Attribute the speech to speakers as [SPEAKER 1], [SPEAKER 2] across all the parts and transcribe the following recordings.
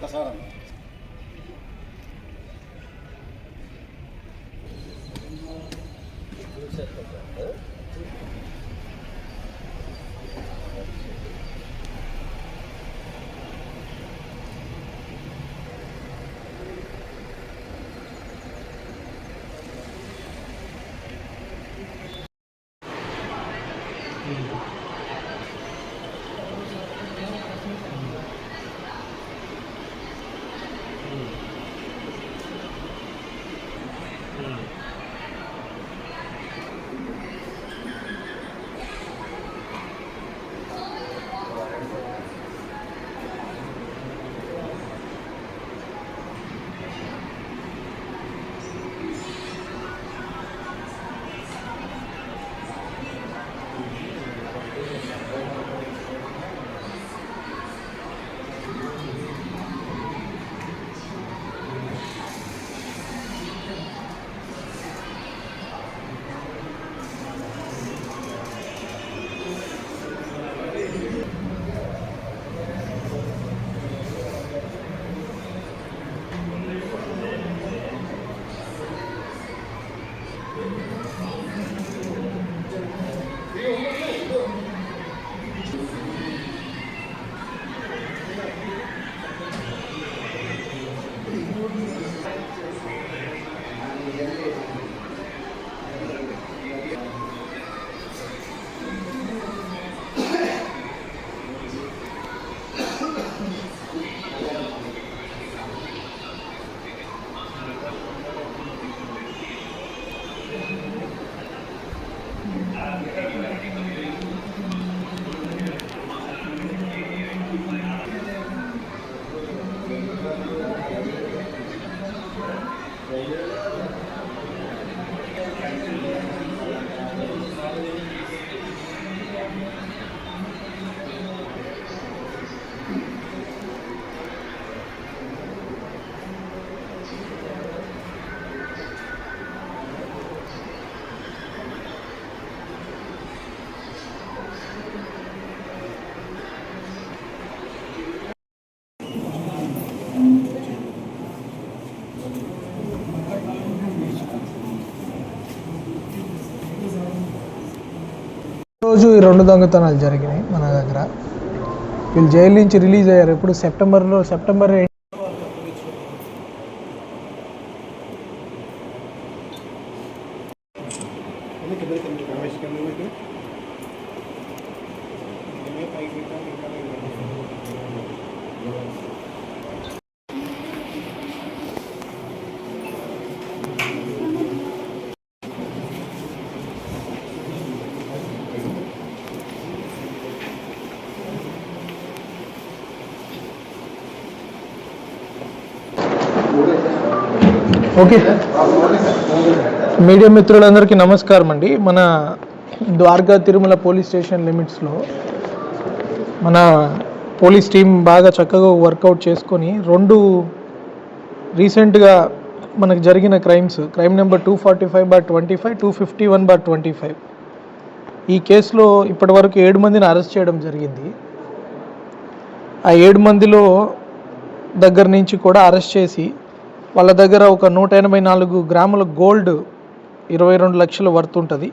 [SPEAKER 1] Hasta. రోజు ఈ రెండు దొంగతనాలు జరిగినాయి మన దగ్గర. వీళ్ళు జైలు నుంచి రిలీజ్ అయ్యారు. ఎప్పుడు సెప్టెంబర్లో సెప్టెంబర్ ఓకే. మీడియా మిత్రులందరికీ నమస్కారం అండి మన ద్వారకా తిరుమల పోలీస్ స్టేషన్ లిమిట్స్లో మన పోలీస్ టీం బాగా చక్కగా వర్కౌట్ చేసుకొని రెండు రీసెంట్గా మనకు జరిగిన crimes crime number two forty five bar twenty five two fifty one bar twenty five ఈ కేసులో ఇప్పటివరకు ఏడు మందిని అరెస్ట్ చేయడం జరిగింది. ఆ ఏడు మందిలో దగ్గర నుంచి కూడా అరెస్ట్ చేసి వాళ్ళ దగ్గర ఒక నూట ఎనభై నాలుగు గ్రాముల గోల్డ్ ఇరవై రెండు లక్షలు వర్త్ ఉంటుంది.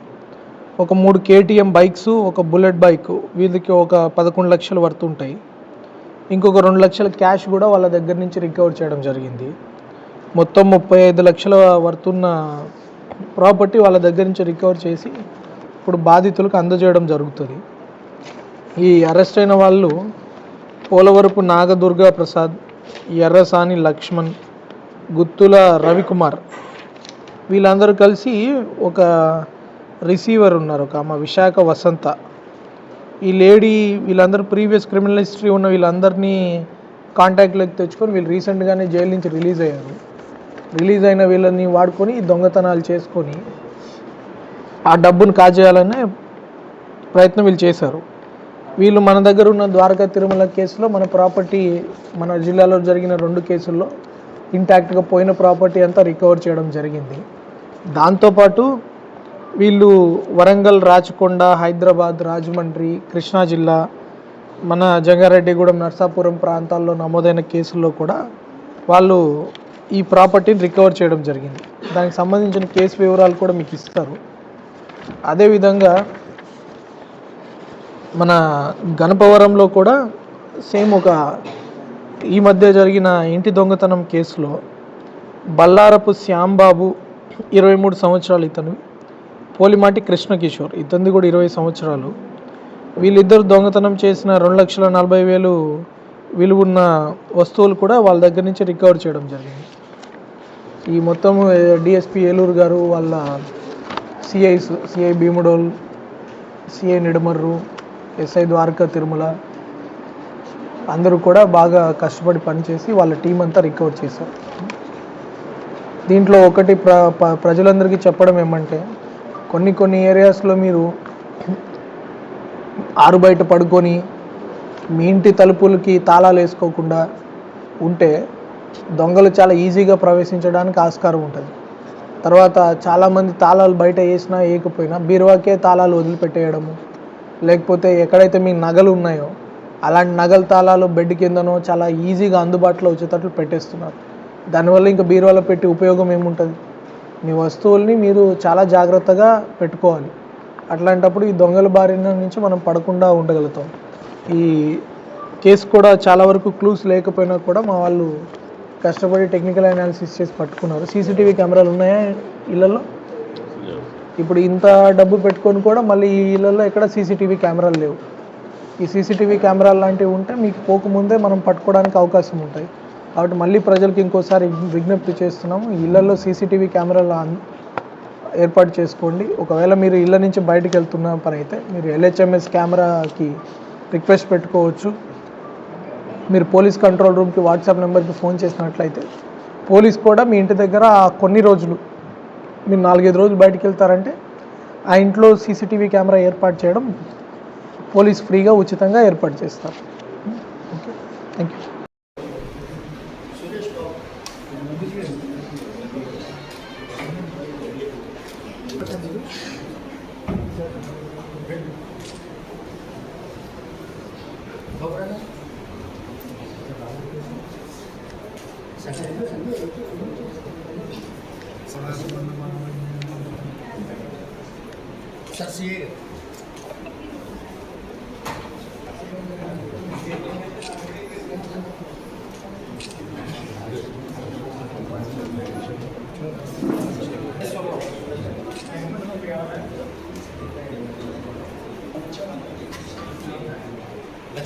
[SPEAKER 1] ఒక మూడు కేటీఎం బైక్స్ ఒక బుల్లెట్ బైక్ వీళ్ళకి ఒక పదకొండు లక్షలు వర్త్ ఉంటాయి. ఇంకొక రెండు లక్షల క్యాష్ కూడా వాళ్ళ దగ్గర నుంచి రికవర్ చేయడం జరిగింది. మొత్తం ముప్పై ఐదు లక్షల వర్తున్న ప్రాపర్టీ వాళ్ళ దగ్గర నుంచి రికవర్ చేసి ఇప్పుడు బాధితులకు అందజేయడం జరుగుతుంది. ఈ అరెస్ట్ అయిన వాళ్ళు పోలవరపు నాగదుర్గా ప్రసాద్ ఎర్రసాని లక్ష్మణ్ గుత్తుల రవికుమార్. వీళ్ళందరూ కలిసి ఒక రిసీవర్ ఉన్నారు ఒక ఆమె విశాఖ వసంత. ఈ లేడీ వీళ్ళందరూ ప్రీవియస్ క్రిమినల్ హిస్టరీ ఉన్న వీళ్ళందరినీ కాంటాక్ట్లోకి తెచ్చుకొని వీళ్ళు రీసెంట్గానే జైలు నుంచి రిలీజ్ అయ్యారు. రిలీజ్ అయిన వీళ్ళని వాడుకొని దొంగతనాలు చేసుకొని ఆ డబ్బును కాజేయాలనే ప్రయత్నం వీళ్ళు చేశారు. వీళ్ళు మన దగ్గర ఉన్న ద్వారకా తిరుమల కేసులో మన ప్రాపర్టీ మన జిల్లాలో జరిగిన రెండు కేసుల్లో ఇంటాక్ట్గా పోయిన ప్రాపర్టీ అంతా రికవర్ చేయడం జరిగింది. దాంతోపాటు వీళ్ళు వరంగల్ రాచకొండ హైదరాబాద్ రాజమండ్రి కృష్ణా జిల్లా మన జంగారెడ్డిగూడెం నర్సాపురం ప్రాంతాల్లో నమోదైన కేసుల్లో కూడా వాళ్ళు ఈ ప్రాపర్టీని రికవర్ చేయడం జరిగింది. దానికి సంబంధించిన కేసు వివరాలు కూడా మీకు ఇస్తారు. అదేవిధంగా మన గణపవరంలో కూడా సేమ్ ఒక ఈ మధ్య జరిగిన ఇంటి దొంగతనం కేసులో బల్లారపు శ్యాంబాబు ఇరవై మూడు సంవత్సరాలు ఇతను పోలిమాటి కృష్ణకిషోర్ ఇతనిది కూడా ఇరవై సంవత్సరాలు. వీళ్ళిద్దరు దొంగతనం చేసిన రెండు లక్షల నలభై వేలు విలువున్న వస్తువులు కూడా వాళ్ళ దగ్గర నుంచి రికవర్ చేయడం జరిగింది. ఈ మొత్తం డిఎస్పి ఏలూరు గారు వాళ్ళ CIs CI Bhimadole CI Nidamarru SI Dwaraka Tirumala అందరూ కూడా బాగా కష్టపడి పనిచేసి వాళ్ళ టీం అంతా రికవర్ చేశారు. దీంట్లో ఒకటి ప్ర ప్రజలందరికీ చెప్పడం ఏమంటే కొన్ని కొన్ని ఏరియాస్లో మీరు ఆరు బయట పడుకొని మీ ఇంటి తలుపులకి తాళాలు వేసుకోకుండా ఉంటే దొంగలు చాలా ఈజీగా ప్రవేశించడానికి ఆస్కారం ఉంటుంది. తర్వాత చాలామంది తాళాలు బయట వేసినా వేయకపోయినా బీరువాకే తాళాలు వదిలిపెట్టేయడము. లేకపోతే ఎక్కడైతే మీ నగలు ఉన్నాయో అలాంటి నగల తాళాలు బెడ్ కిందనో చాలా ఈజీగా అందుబాటులో వచ్చేటట్లు పెట్టేస్తున్నారు. దానివల్ల ఇంకా బీరువాలో పెట్టి ఉపయోగం ఏముంటుంది? మీ వస్తువుల్ని మీరు చాలా జాగ్రత్తగా పెట్టుకోవాలి. అట్లాంటప్పుడు ఈ దొంగల బారిన నుంచి మనం పడకుండా ఉండగలుగుతాం. ఈ కేసు కూడా చాలా వరకు క్లూస్ లేకపోయినా కూడా మా వాళ్ళు కష్టపడి టెక్నికల్ అనాలిసిస్ చేసి పట్టుకున్నారు. సీసీటీవీ కెమెరాలు ఉన్నాయా ఇళ్ళల్లో ఇప్పుడు ఇంత డబ్బు పెట్టుకొని కూడా మళ్ళీ ఈ ఇళ్ళల్లో ఎక్కడ సీసీటీవీ కెమెరాలు లేవు. ఈ సీసీటీవీ కెమెరాలు లాంటివి ఉంటే మీకు పోకముందే మనం పట్టుకోవడానికి అవకాశం ఉంటాయి. కాబట్టి మళ్ళీ ప్రజలకు ఇంకోసారి విజ్ఞప్తి చేస్తున్నాము ఇళ్ళలో సీసీటీవీ కెమెరాలు ఏర్పాటు చేసుకోండి. ఒకవేళ మీరు ఇళ్ళ నుంచి బయటకు వెళ్తున్న పని అయితే మీరు ఎల్హెచ్ఎంఎస్ కెమెరాకి రిక్వెస్ట్ పెట్టుకోవచ్చు. మీరు పోలీస్ కంట్రోల్ రూమ్కి వాట్సాప్ నెంబర్కి ఫోన్ చేసినట్లయితే పోలీస్ కూడా మీ ఇంటి దగ్గర కొన్ని రోజులు మీరు నాలుగైదు రోజులు బయటకు వెళ్తారంటే ఆ ఇంట్లో సీసీటీవీ కెమెరా ఏర్పాటు చేయడం పోలీస్ ఫ్రీగా ఉచితంగా ఏర్పాటు చేస్తారు ఓకే థ్యాంక్ యూ
[SPEAKER 2] सर